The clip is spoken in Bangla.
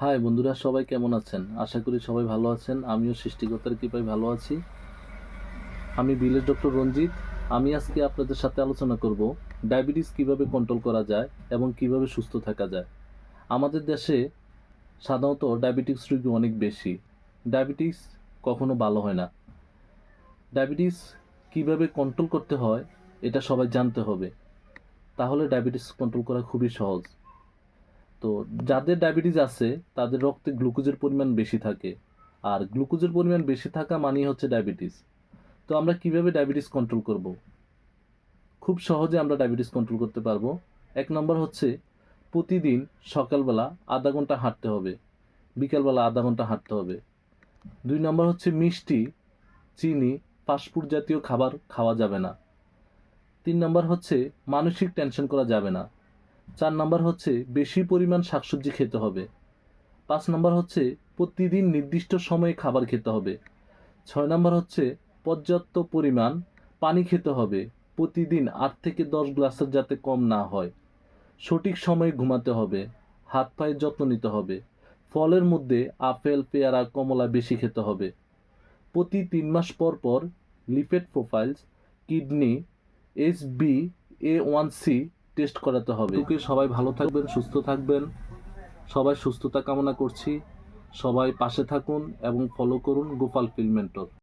হাই বন্ধুরা, সবাই কেমন আছেন? আশা করি সবাই ভালো আছেন। আমিও সৃষ্টিকর্তার কৃপায় ভালো আছি। আমি বিলের ডক্টর রঞ্জিত। আমি আজকে আপনাদের সাথে আলোচনা করব ডায়াবেটিস কীভাবে কন্ট্রোল করা যায় এবং কীভাবে সুস্থ থাকা যায়। আমাদের দেশে সাধারণত ডায়াবেটিস রোগী অনেক বেশি। ডায়াবেটিস কখনো ভালো হয় না। ডায়াবেটিস কীভাবে কন্ট্রোল করতে হয়, এটা সবাই জানতে হবে। তাহলে ডায়াবেটিস কন্ট্রোল করা খুবই সহজ। তো যাদের ডায়াবেটিস আছে, তাদের রক্তে গ্লুকোজের পরিমাণ বেশি থাকে। আর গ্লুকোজের পরিমাণ বেশি থাকা মানেই হচ্ছে ডায়াবেটিস। তো আমরা কীভাবে ডায়াবেটিস কন্ট্রোল করব? খুব সহজে আমরা ডায়াবেটিস কন্ট্রোল করতে পারব। এক নম্বর হচ্ছে, প্রতিদিন সকালবেলা আধা ঘণ্টা হাঁটতে হবে। বিকালবেলা আধা ঘণ্টা হাঁটতে হবে। দুই নম্বর হচ্ছে মিষ্টি, চিনি ফাস্টফুড জাতীয় খাবার খাওয়া যাবে না। তিন নম্বর হচ্ছে, মানসিক টেনশন করা যাবে না। চার নম্বর হচ্ছে বেশি পরিমাণ শাকসবজি খেতে হবে। পাঁচ নম্বর হচ্ছে প্রতিদিন নির্দিষ্ট সময়ে খাবার খেতে হবে। ছয় নম্বর হচ্ছে পর্যাপ্ত পরিমাণ পানি খেতে হবে। প্রতিদিন আট থেকে দশ গ্লাসের যাতে কম না হয়। সঠিক সময়ে ঘুমাতে হবে। হাত পায়ের যত্ন নিতে হবে। ফলের মধ্যে আপেল, পেয়ারা, কমলা বেশি খেতে হবে। প্রতি তিন মাস পর পর lipid profiles, kidney H B, A one C test করাতে হবে। ওকে সবাই ভালো থাকবেন, সুস্থ থাকবেন। সবাই সুস্থতা কামনা করছি। সবাই পাশে থাকুন এবং ফলো করুন গোপাল ফিল্মেন্টর